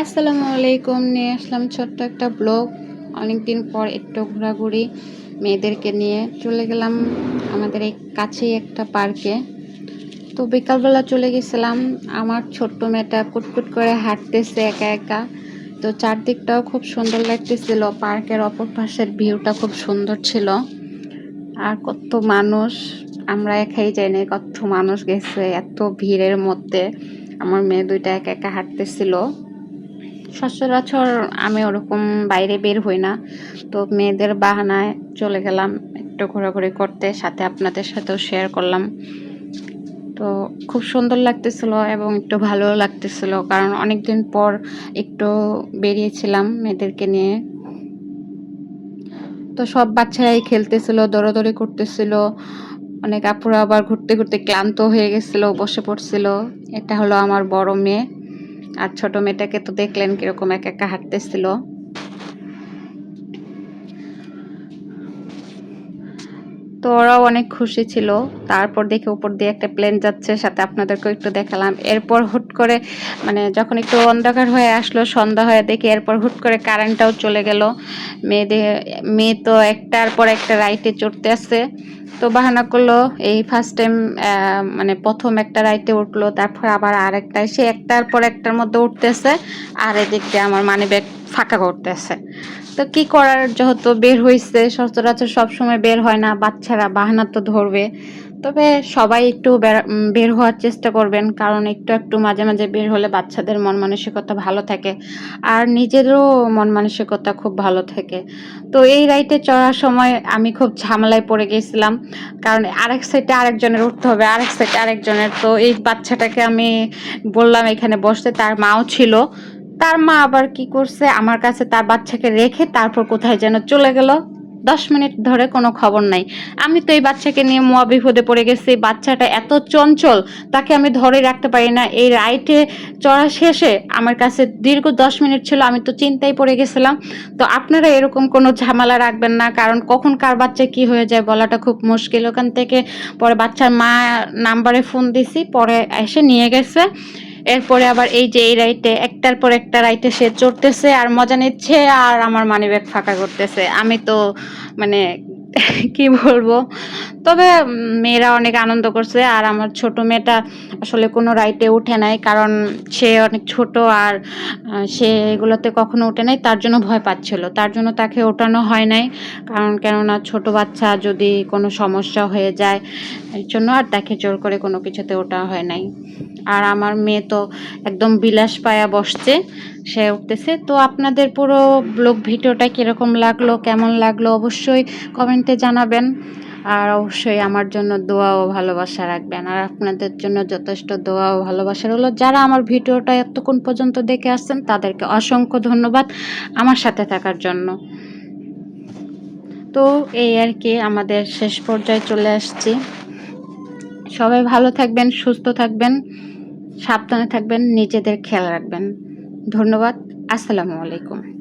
আসসালামু আলাইকুম, নিয়ে আসলাম ছোট্ট একটা ব্লগ। অনেকদিন পর একটু ঘোরাঘুরি মেয়েদেরকে নিয়ে চলে গেলাম আমাদের এই কাছেই একটা পার্কে। তো বিকালবেলা চলে গেছিলাম, আমার ছোট্ট মেয়েটা কুটকুট করে হাঁটতেছে একা একা। তো চারদিকটাও খুব সুন্দর লাগতেছিল, পার্কের অপর পাশের ভিউটা খুব সুন্দর ছিল। আর কত মানুষ, আমরা একাই যাই না কত মানুষ গেছে, এত ভিড়ের মধ্যে। আমার মেয়ে দুইটা একা একা হাঁটতেছিল। সচরাচর আমি ওরকম বাইরে বের হই না। তো মেয়েদের বাহানায় চলে গেলাম, একটু ঘোরাঘুরি করতে, সাথে আপনাদের সাথেও শেয়ার করলাম। তো খুব সুন্দর লাগতেছিল এবং একটু ভালো লাগতেছিল, কারণ অনেক দিন পর একটু বেরিয়েছিলাম মেয়েদেরকে নিয়ে। তো সব বাচ্চারাই খেলতেছিল, দৌড়াদৌড়ি করতেছিল, অনেক আপুরা আবার ঘুরতে ঘুরতে ক্লান্ত হয়ে গেছিল, বসে পড়ছিল। এটা হলো আমার বড় মেয়ে। আর ছোট মেয়েটাকে তো দেখলেন কীরকম একা একা হাঁটতেছিল। তো ওরাও অনেক খুশি ছিল। তারপর দেখে উপর দিয়ে একটা প্লেন যাচ্ছে, সাথে আপনাদেরকেও একটু দেখালাম। এরপর হুট করে মানে যখন একটু অন্ধকার হয়ে আসলো, সন্ধ্যা হয়ে দেখি এরপর হুট করে কারেন্টটাও চলে গেল। মেয়েদের, মেয়ে তো একটার পর একটা রাইটে চড়তে আসছে। তো বাহানা করল, এই ফার্স্ট টাইম মানে প্রথম একটা রাইটে উঠল। তারপর আবার আরেকটায় সে একটার পর একটার মধ্যে উঠতেছে। আর এদিক দিয়ে আমার মানি ব্যাগ ফাঁকা করতেছে। তো কি করার যেহেতু বের হয়েছে সচরাচর সবসময় বের হয় না, বাচ্চারা বাহানা তো ধরবে। তবে সবাই একটু বের হওয়ার চেষ্টা করবেন, কারণ একটু একটু মাঝে মাঝে বের হলে বাচ্চাদের মন মানসিকতা ভালো থাকে, আর নিজেরও মন মানসিকতা খুব ভালো থাকে। তো এই রাইটে চড়ার সময় আমি খুব ঝামেলায় পড়ে গেছিলাম, কারণ আরেক সাইডে আরেকজনের উঠতে হবে, আরেক সাইডে আরেকজনের। তো এই বাচ্চাটাকে আমি বললাম এখানে বসতে, তার মাও ছিল তার মা আবার কি করছে? আমার কাছে তার বাচ্চাকে রেখে তারপর কোথায় যেন চলে গেল? দশ মিনিট ধরে কোনো খবর নাই। আমি তো এই বাচ্চাকে নিয়ে মোয়া বিপদে পড়ে গেছি। বাচ্চাটা এত চঞ্চল, তাকে আমি ধরে রাখতে পারি না। এই রাইটে চড়া শেষে আমার কাছে দীর্ঘ দশ মিনিট ছিল, আমি তো চিন্তায় পড়ে গেছিলাম। তো আপনারা এরকম কোনো ঝামেলা রাখবেন না, কারণ কখন কার বাচ্চা কি হয়ে যায় বলাটা খুব মুশকিল। ওখান থেকে পরে বাচ্চার মা নাম্বারে ফোন দিছি, পরে এসে নিয়ে গেছে। এরপরে আবার এই যে এই রাইটে একটার পর একটা রাইটে সে চড়তেছে আর মজা নিচ্ছে আর আমার মানি ব্যাগ ফাঁকা করতেছে। আমি তো মানে কি বলব? তবে মেয়েরা অনেক আনন্দ করছে, আর আমার ছোট মেয়েটা আসলে কোনো রাইটে উঠে নাই, কারণ সে অনেক ছোট আর সে এগুলোতে কখনো উঠে নাই, তার জন্য ভয় পাচ্ছিল। তার জন্য তাকে ওঠানো হয় নাই, কারণ কেননা ছোট বাচ্চা যদি কোনো সমস্যা হয়ে যায়, এর জন্য আর তাকে জোর করে কোনো কিছুতে ওঠা হয় নাই। আর আমার মেয়ে তো একদম বিলাস পায়া বসছে, সে উঠতেছে। তো আপনাদের পুরো ব্লগ ভিডিওটা কীরকম লাগল, কেমন লাগল অবশ্যই কমেন্টে জানাবেন। আর অবশ্যই আমার জন্য দোয়া ও ভালোবাসা রাখবেন। আর আপনাদের জন্য যথেষ্ট দোয়া ও ভালোবাসা রইল যারা আমার ভিডিওটা এতক্ষণ পর্যন্ত দেখে আসছেন, তাদেরকে অসংখ্য ধন্যবাদ আমার সাথে থাকার জন্য। তো এই আর কি আমাদের শেষ পর্যায়ে চলে আসছি। সবাই ভালো থাকবেন, সুস্থ থাকবেন, সাবধানে থাকবেন, নিজেদের খেয়াল রাখবেন। ধন্যবাদ, আসসালামু আলাইকুম।